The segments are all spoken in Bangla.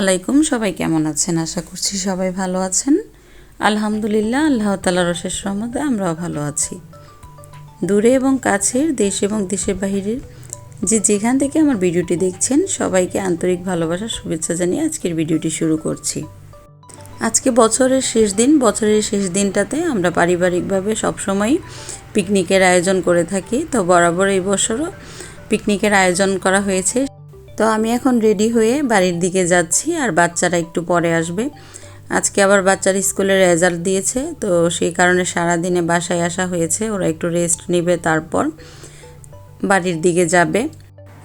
আলাইকুম, সবাই কেমন আছেন? আশা করছি সবাই ভালো আছেন। আলহামদুলিল্লাহ, আল্লাহ তালার অশেষ রহমতে আমরাও ভালো আছি। দূরে এবং কাছের, দেশ এবং দেশের বাহিরের যে যেখান থেকে আমার ভিডিওটি দেখছেন, সবাইকে আন্তরিক ভালোবাসার শুভেচ্ছা জানিয়ে আজকের ভিডিওটি শুরু করছি। আজকে বছরের শেষ দিন। বছরের শেষ দিনটাতে আমরা পারিবারিকভাবে সবসময় পিকনিকের আয়োজন করে থাকি। তো বরাবর এই বছরও পিকনিকের আয়োজন করা হয়েছে। তো আমি এখন রেডি হয়ে বাড়ির দিকে যাচ্ছি আর বাচ্চারা একটু পরে আসবে। আজকে আবার বাচ্চার স্কুলে রেজাল্ট দিয়েছে, তো সেই কারণে সারা দিনে বাসায় আসা হয়েছে। ওরা একটু রেস্ট নেবে তারপর বাড়ির দিকে যাবে।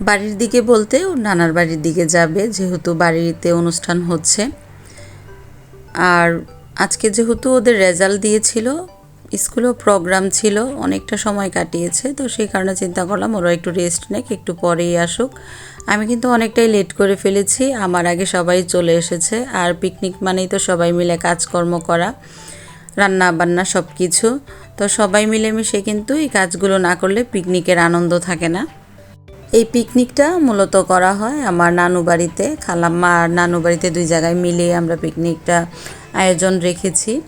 বাড়ির দিকে বলতে ওর নানার বাড়ির দিকে যাবে, যেহেতু বাড়িতে অনুষ্ঠান হচ্ছে। আর আজকে যেহেতু ওদের রেজাল্ট দিয়েছিল, স্কুলেও প্রোগ্রাম ছিল, অনেকটা সময় কাটিয়েছে, তো সেই কারণে চিন্তা করলাম ওরা একটু রেস্ট নেক, একটু পরেই আসুক। আমি কিন্তু অনেকটাই লেট করে ফেলেছি। আমার আগে সবাই চলে এসেছে। আর পিকনিক মানেই তো সবাই মিলে কাজকর্ম করা রান্না বান্না সব কিছু তো সবাই মিলেমিশে কিন্তু এই কাজগুলো না করলে পিকনিকের আনন্দ থাকে না। এই পিকনিকটা মূলত করা হয় আমার নানু বাড়িতে। খালাম্মা আর নানু বাড়িতে দুই জায়গায় মিলিয়ে আমরা পিকনিকটা আয়োজন রেখেছি।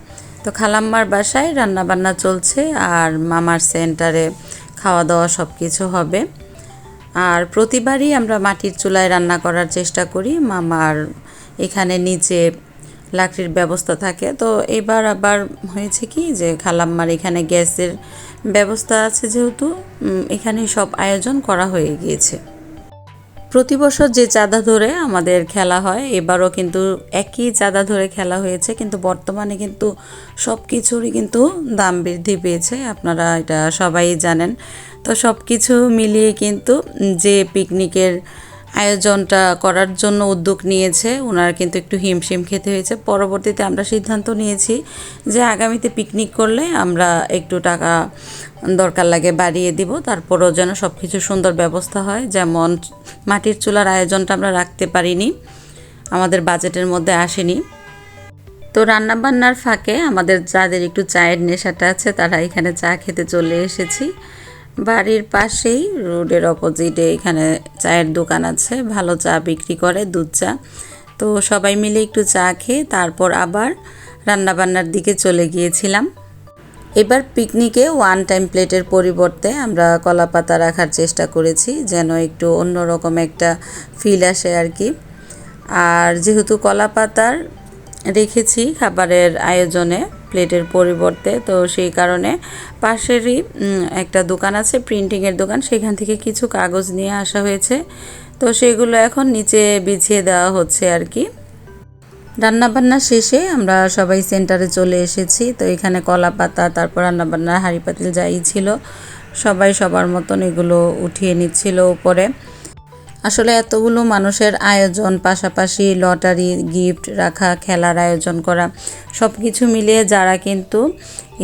তো খালাম্মার বাসায় রান্না বান্না চলছে আর মামার সেন্টারে খাওয়া দাওয়া সব কিছু হবে। আর প্রতিবারই আমরা মাটির চুলায় রান্না করার চেষ্টা করি। মামার এখানে নিচে লাকড়ির ব্যবস্থা থাকে। তো এবার আবার হয়েছে কি যে খালাম্মার এখানে গ্যাসের ব্যবস্থা আছে যেহেতু এখানে সব আয়োজন করা হয়ে গিয়েছে। প্রতি বছর যে চাঁদা ধরে আমাদের খেলা হয়, এবারও কিন্তু একই চাঁদা ধরে খেলা হয়েছে, কিন্তু বর্তমানে কিন্তু সব কিছুরই কিন্তু দাম বৃদ্ধি পেয়েছে। আপনারা এটা সবাই জানেন। তো সব কিছু মিলিয়ে কিন্তু যে পিকনিকের আয়োজনটা করার জন্য উদ্যোগ নিয়েছে ওনারা কিন্তু একটু হিমশিম খেতে হয়েছে। পরবর্তীতে আমরা সিদ্ধান্ত নিয়েছি যে আগামীতে পিকনিক করলে আমরা একটু টাকা দরকার লাগে বাড়িয়ে দিব, তারপরও যেন সব কিছু সুন্দর ব্যবস্থা হয়। যেমন মাটির চুলার আয়োজনটা আমরা রাখতে পারিনি, আমাদের বাজেটের মধ্যে আসেনি। তো রান্নাবান্নার ফাঁকে আমাদের যাদের একটু চায়ের নেশাটা আছে, তারা এখানে চা খেতে চলে এসেছি। বাড়ির পাশেই, রোডের অপোজিটে এখানে চায়ের দোকান আছে। ভালো চা বিক্রি করে, দুধ চা। তো সবাই মিলে একটু চা খেয়ে তারপর আবার রান্নাবান্নার দিকে চলে গিয়েছিলাম। এবার পিকনিকে ওয়ান টাইম প্লেটের পরিবর্তে আমরা কলা পাতা রাখার চেষ্টা করেছি, যেন একটু অন্যরকম একটা ফিল আসে আর কি। আর যেহেতু কলা পাতার রেখেছি খাবারের আয়োজনে প্লেটের পরিবর্তে। তো সেই কারণে পাশেরই একটা দোকান আছে, প্রিন্টিংয়ের দোকান। সেখান থেকে কিছু কাগজ নিয়ে আসা হয়েছে। তো সেগুলো এখন নিচে বিছিয়ে দেওয়া হচ্ছে আর কি। রান্নাবান্না শেষে আমরা সবাই সেন্টারে চলে এসেছি। তো এখানে কলা পাতা তারপর রান্নাবান্নার হাঁড়ি পাতিল যাই ছিল, সবাই সবার মতন এগুলো উঠিয়ে নিচ্ছিল উপরে। আসলে এতগুলো মানুষের আয়োজন, পাশাপাশি লটারি, গিফট রাখা, খেলার আয়োজন করা সব কিছু মিলিয়ে যারা কিন্তু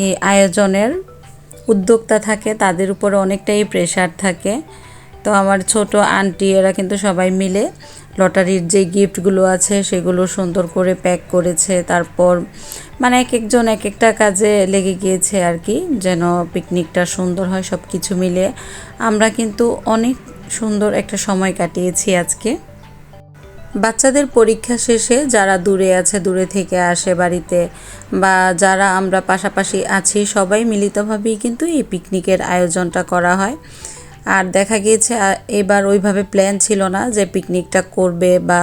এই আয়োজনের উদ্যোক্তা থাকে, তাদের উপরে অনেকটাই প্রেশার থাকে। তো আমার ছোট আন্টি এরা কিন্তু সবাই মিলে লটারির যে গিফটগুলো আছে, সেগুলো সুন্দর করে প্যাক করেছে। তারপর মানে এক একজন এক একটা কাজে লেগে গিয়েছে আর কি, যেন পিকনিকটা সুন্দর হয় সব কিছু মিলে আমরা কিন্তু অনেক সুন্দর একটা সময় কাটিয়েছি আজকে। বাচ্চাদের পরীক্ষা শেষে যারা দূরে আছে, দূরে থেকে আসে বাড়িতে বা যারা আমরা পাশাপাশি আছি, সবাই মিলিতভাবেই কিন্তু এই পিকনিকের আয়োজনটা করা হয়। আর দেখা গিয়েছে এবার ওইভাবে প্ল্যান ছিল না যে পিকনিকটা করবে বা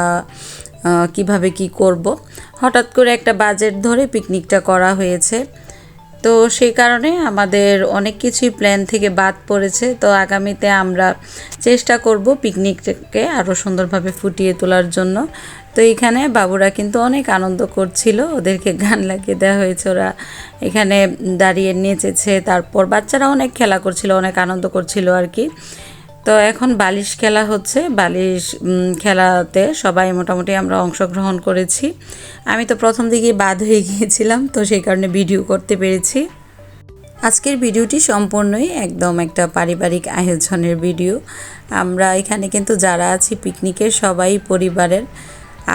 কীভাবে কি করব। হঠাৎ করে একটা বাজেট ধরে পিকনিকটা করা হয়েছে। তো সেই কারণে আমাদের অনেক কিছুই প্ল্যান থেকে বাদ পড়েছে। তো আগামীতে আমরা চেষ্টা করব পিকনিকটাকে আরও সুন্দরভাবে ফুটিয়ে তোলার জন্য। তো এখানে বাবুরা কিন্তু অনেক আনন্দ করছিল। ওদেরকে গান লাগিয়ে দেওয়া হয়েছে। ওরা এখানে দাঁড়িয়ে নেচেছে। তারপর বাচ্চারা অনেক খেলা করছিল, অনেক আনন্দ করছিল আর কি। তো এখন বালিশ খেলা হচ্ছে। বালিশ খেলাতে সবাই মোটামুটি আমরা অংশগ্রহণ করেছি। আমি তো প্রথম দিকে বাদ হয়ে গিয়েছিলাম, তো সেই কারণে ভিডিও করতে পেরেছি। আজকের ভিডিওটি সম্পূর্ণই একদম একটা পারিবারিক আয়োজনের ভিডিও। আমরা এখানে কিন্তু যারা আছি, পিকনিকের সবাই, পরিবারের।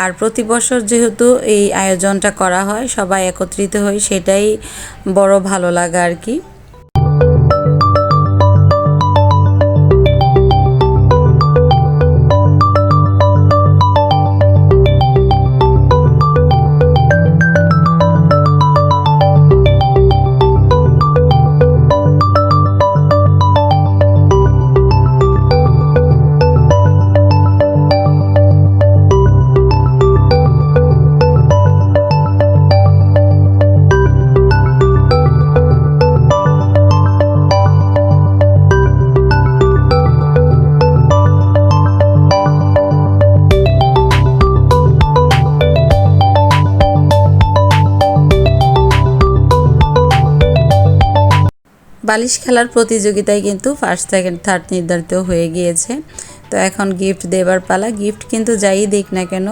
আর প্রতি বছর যেহেতু এই আয়োজনটা করা হয়, সবাই একত্রিত হই, সেটাই বড় ভালো লাগা আর কি। বালিশ খেলার প্রতিযোগিতায় কিন্তু ফার্স্ট সেকেন্ড থার্ড নির্ধারিত হয়ে গিয়েছে। তো এখন গিফট দেবার পালা। গিফট কিন্তু যাই দিক না কেন,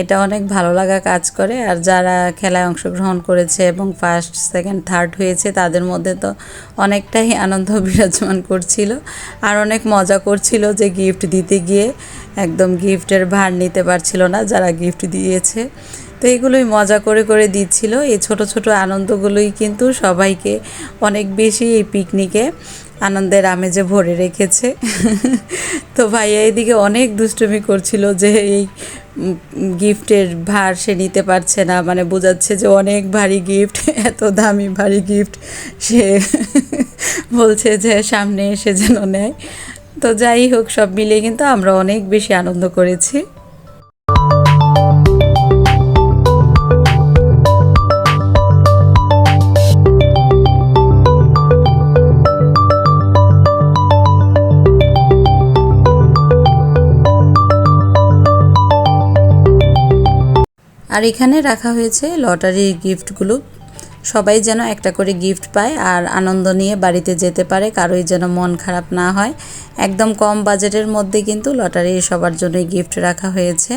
এটা অনেক ভালো লাগা কাজ করে। আর যারা খেলায় অংশগ্রহণ করেছে এবং ফার্স্ট সেকেন্ড থার্ড হয়েছে, তাদের মধ্যে তো অনেকটাই আনন্দ বিরাজমান করছিল। আর অনেক মজা করছিল যে গিফট দিতে গিয়ে। একদম গিফটের ভার নিতে পারছিল না যারা গিফট দিয়েছে। তো এগুলোই মজা করে করে দিচ্ছিল। এই ছোট ছোট আনন্দগুলোই কিন্তু সবাইকে অনেক বেশি এই পিকনিকে আনন্দের আমেজে ভরে রেখেছে। তো ভাইয়া এদিকে অনেক দুষ্টুমি করছিল যে এই গিফটের ভার সে নিতে পারছে না। মানে বোঝাচ্ছে যে অনেক ভারী গিফট, এত দামি ভারী গিফট সে বলছে যে সামনে এসে যেন নেয়। তো যাই হোক, সব মিলিয়ে কিন্তু আমরা অনেক বেশি আনন্দ করেছি। আর এখানে রাখা হয়েছে লটারির গিফটগুলো। সবাই যেন একটা করে গিফট পায় আর আনন্দ নিয়ে বাড়িতে যেতে পারে, কারোই যেন মন খারাপ না হয়। একদম কম বাজেটের মধ্যে কিন্তু লটারি সবার জন্যই গিফট রাখা হয়েছে।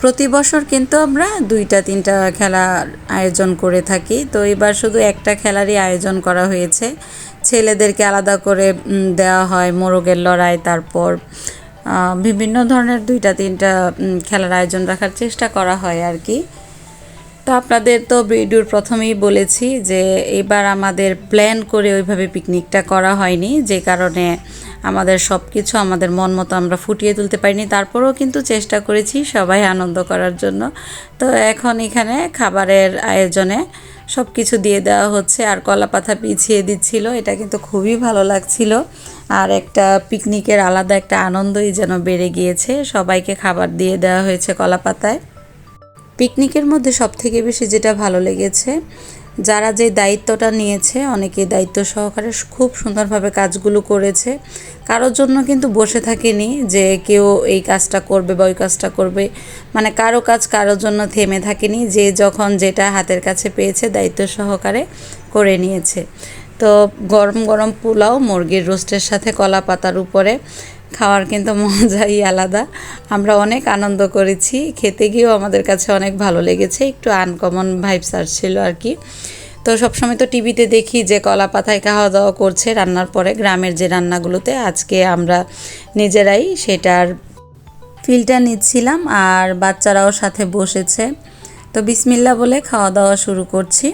প্রতি বছর কিন্তু আমরা দুইটা, তিনটা খেলার আয়োজন করে থাকি। তো এবার শুধু একটা খেলারই আয়োজন করা হয়েছে। ছেলেদেরকে আলাদা করে দেওয়া হয় মোরগের লড়াই, তারপর বিভিন্ন ধরনের দুইটা, তিনটা খেলার আয়োজন রাখার চেষ্টা করা হয় আর কি। তো আপনাদের তো ভিডিওর প্রথমেই বলেছি যে এবার আমাদের প্ল্যান করে ওইভাবে পিকনিকটা করা হয়নি, যে কারণে আমাদের সব কিছু আমাদের মন মতো আমরা ফুটিয়ে তুলতে পারিনি। তারপরেও কিন্তু চেষ্টা করেছি সবাই আনন্দ করার জন্য। তো এখন এখানে খাবারের আয়োজনে সব কিছু দিয়ে দেওয়া হচ্ছে আর কলা পাতা পিছিয়ে দিচ্ছিল। এটা কিন্তু খুবই ভালো লাগছিল। আর একটা পিকনিকের আলাদা একটা আনন্দই যেন বেড়ে গিয়েছে। সবাইকে খাবার দিয়ে দেওয়া হয়েছে কলা পাতায় পিকনিকের মধ্যে সব থেকে বেশি যেটা ভালো লেগেছে যারা যে দায়িত্বটা নিয়েছে অনেকে দায়িত্ব সহকারে খুব সুন্দরভাবে কাজগুলো করেছে। কারোর জন্য কিন্তু বসে থাকেনি যে কেউ এই কাজটা করবে বা ওই কাজটা করবে। মানে কারও কাজ কারোর জন্য থেমে থাকেনি, যে যখন যেটা হাতের কাছে পেয়েছে, দায়িত্ব সহকারে করে নিয়েছে। তো গরম গরম পোলাও, মুরগির রোস্টের সাথে কলা পাতার উপরে খাওয়ার কিন্তু মজাই আলাদা। আমরা অনেক আনন্দ করেছি, খেতে গিয়েও আমাদের কাছে অনেক ভালো লেগেছে, একটু আনকমন ভাইবস আসছিল আর কি। তো সবসময় তো টিভিতে দেখি যে কলা পাতায় খাওয়া দাওয়া করছে, রান্নার পরে গ্রামের যে রান্নাগুলোতে আজকে আমরা নিজেরাই সেটার ফিলটা নিচ্ছিলাম আর বাচ্চারাও সাথে বসেছে। তো বিসমিল্লা বলে খাওয়া দাওয়া শুরু করছি।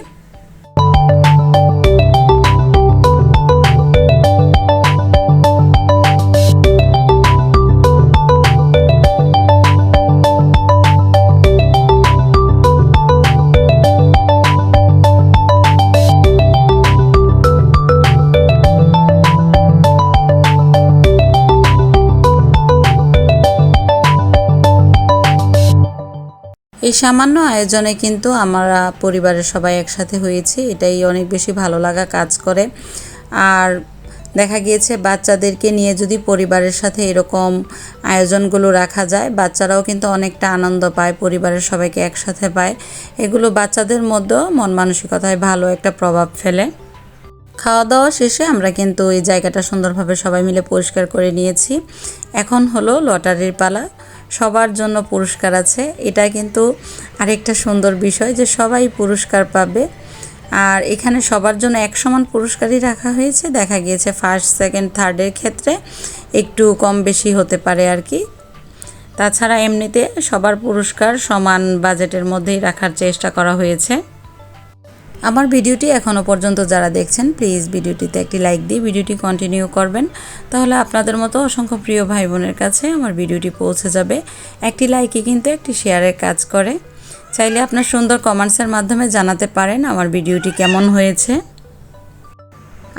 সামান্য আয়োজনে কিন্তু আমরা পরিবারের সবাই একসাথে হয়েছি। এটাই অনেক বেশি ভালো লাগা কাজ করে। আর দেখা গিয়েছে বাচ্চাদেরকে নিয়ে যদি পরিবারের সাথে এরকম আয়োজনগুলো রাখা যায়, বাচ্চারাও কিন্তু অনেকটা আনন্দ পায়, পরিবারের সবাইকে একসাথে পায়। এগুলো বাচ্চাদের মধ্যেও মন মানসিকতায় ভালো একটা প্রভাব ফেলে। খাওয়া দাওয়া শেষে আমরা কিন্তু এই জায়গাটা সুন্দরভাবে সবাই মিলে পরিষ্কার করে নিয়েছি। এখন হলো লটারির পালা। সবার জন্য পুরস্কার আছে। এটা কিন্তু আরেকটা সুন্দর বিষয় যে সবাই পুরস্কার পাবে। আর এখানে সবার জন্য এক সমান পুরস্কারই রাখা হয়েছে। দেখা গিয়েছে ফার্স্ট সেকেন্ড থার্ডের ক্ষেত্রে একটু কম বেশি হতে পারে আর কি। তাছাড়া এমনিতে সবার পুরস্কার সমান বাজেটের মধ্যেই রাখার চেষ্টা করা হয়েছে। আমার ভিডিওটি এখনও পর্যন্ত যারা দেখছেন প্লিজ ভিডিওটিতে একটি লাইক দিয়ে ভিডিওটি কন্টিনিউ করবেন। তাহলে আপনাদের মতো অসংখ্য প্রিয় ভাই বোনের কাছে আমার ভিডিওটি পৌঁছে যাবে। একটি লাইকই কিন্তু একটি শেয়ারের কাজ করে। চাইলে আপনার সুন্দর কমেন্টসের মাধ্যমে জানাতে পারেন আমার ভিডিওটি কেমন হয়েছে।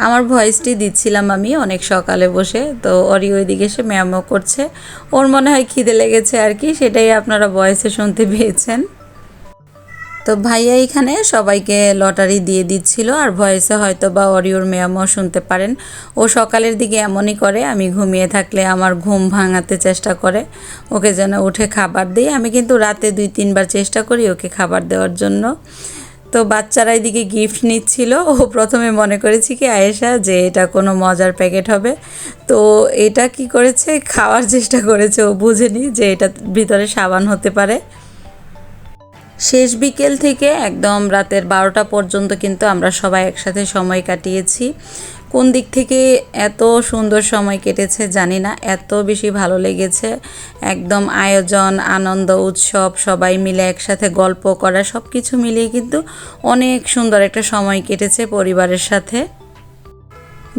আমার ভয়েসটি দিচ্ছিলাম আমি অনেক সকালে বসে, তো অরি ওইদিকে এসে ম্যামও করছে। ওর মনে হয় খিদে লেগেছে আর কি, সেটাই আপনারা ভয়েসে শুনতে পেয়েছেন। তো ভাইয়া এখানে সবাইকে লটারি দিয়ে দিচ্ছিল, আর ভয়েসে হয়তো বা অরিওর মেয়ামও শুনতে পারেন। ও সকালের দিকে এমনই করে, আমি ঘুমিয়ে থাকলে আমার ঘুম ভাঙাতে চেষ্টা করে। ওকে যেন উঠে খাবার দিই। আমি কিন্তু রাতে দুই, তিনবার চেষ্টা করি ওকে খাবার দেওয়ার জন্য। তো বাচ্চারা এদিকে গিফট নিচ্ছিল। ও প্রথমে মনে করেছি কি, আয়েশা, যে এটা কোনো মজার প্যাকেট হবে। তো এটা কি করেছে? খাওয়ার চেষ্টা করেছে। ও বুঝেনি যে এটা ভিতরে সাবান হতে পারে। শেষ বিকেল থেকে একদম রাতের বারোটা পর্যন্ত কিন্তু আমরা সবাই একসাথে সময় কাটিয়েছি। কোন দিক থেকে এত সুন্দর সময় কেটেছে জানি না, এত বেশি ভালো লেগেছে। একদম আয়োজন, আনন্দ, উৎসব, সবাই মিলে একসাথে গল্প করা সব কিছু মিলিয়ে কিন্তু অনেক সুন্দর একটা সময় কেটেছে পরিবারের সাথে।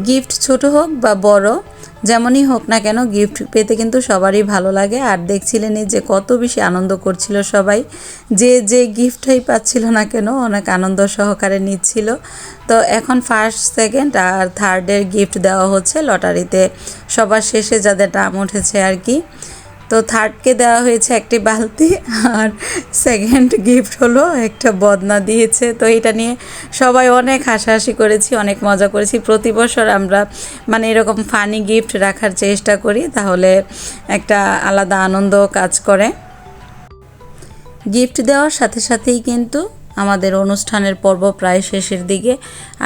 গিফট ছোট হোক বা বড়, যেমনই হোক না কেন গিফট পেতে কিন্তু সবারই ভালো লাগে। আর দেখছিলেনই যে কত বেশি আনন্দ করছিল সবাই। যে যে গিফটটাই পাচ্ছিল না কেন অনেক আনন্দ সহকারে নিচ্ছিল। তো এখন ফার্স্ট সেকেন্ড আর থার্ডের গিফট দেওয়া হচ্ছে লটারিতে সবার শেষে যাদের নাম উঠেছে আর কি। তো থার্ডকে দেওয়া হয়েছে একটি বালতি আর সেকেন্ড গিফট হলো একটা বদনা দিয়েছে। তো এটা নিয়ে সবাই অনেক হাসাহাসি করেছি, অনেক মজা করেছি। প্রতি বছর আমরা মানে এরকম ফানি গিফট রাখার চেষ্টা করি, তাহলে একটা আলাদা আনন্দ কাজ করে। গিফট দেওয়ার সাথে সাথেই কিন্তু আমাদের অনুষ্ঠানের পর্ব প্রায় শেষের দিকে।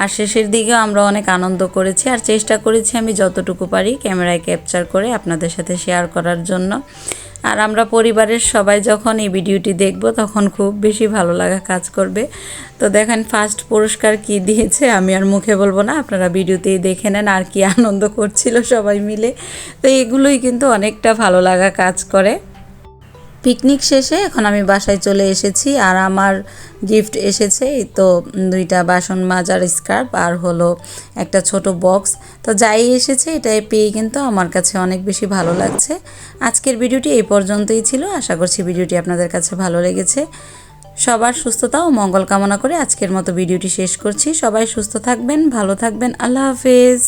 আর শেষের দিকেও আমরা অনেক আনন্দ করেছি। আর চেষ্টা করেছি আমি যতটুকু পারি ক্যামেরায় ক্যাপচার করে আপনাদের সাথে শেয়ার করার জন্য। আর আমরা পরিবারের সবাই যখন এই ভিডিওটি দেখব, তখন খুব বেশি ভালো লাগা কাজ করবে। তো দেখেন ফার্স্ট পুরস্কার কি দিয়েছে আমি আর মুখে বলব না, আপনারা ভিডিওতেই দেখে নেন আর কি আনন্দ করছিল সবাই মিলে। তো এগুলোই কিন্তু অনেকটা ভালো লাগা কাজ করে। পিকনিক শেষে এখন আমি বাসায় চলে এসেছি আর আমার গিফট এসেছে, এই তো দুইটা বাসন মাজার স্কার্ফ আর হলো একটা ছোট বক্স তো যাই এসেছে, এটাই পেয়ে কিন্তু আমার কাছে অনেক বেশি ভালো লাগছে। আজকের ভিডিওটি এই পর্যন্তই ছিল, আশা করছি ভিডিওটি আপনাদের কাছে ভালো লেগেছে। সবার সুস্থতা ও মঙ্গল কামনা করে আজকের মতো ভিডিওটি শেষ করছি। সবাই সুস্থ থাকবেন, ভালো থাকবেন, আল্লাহ হাফেজ।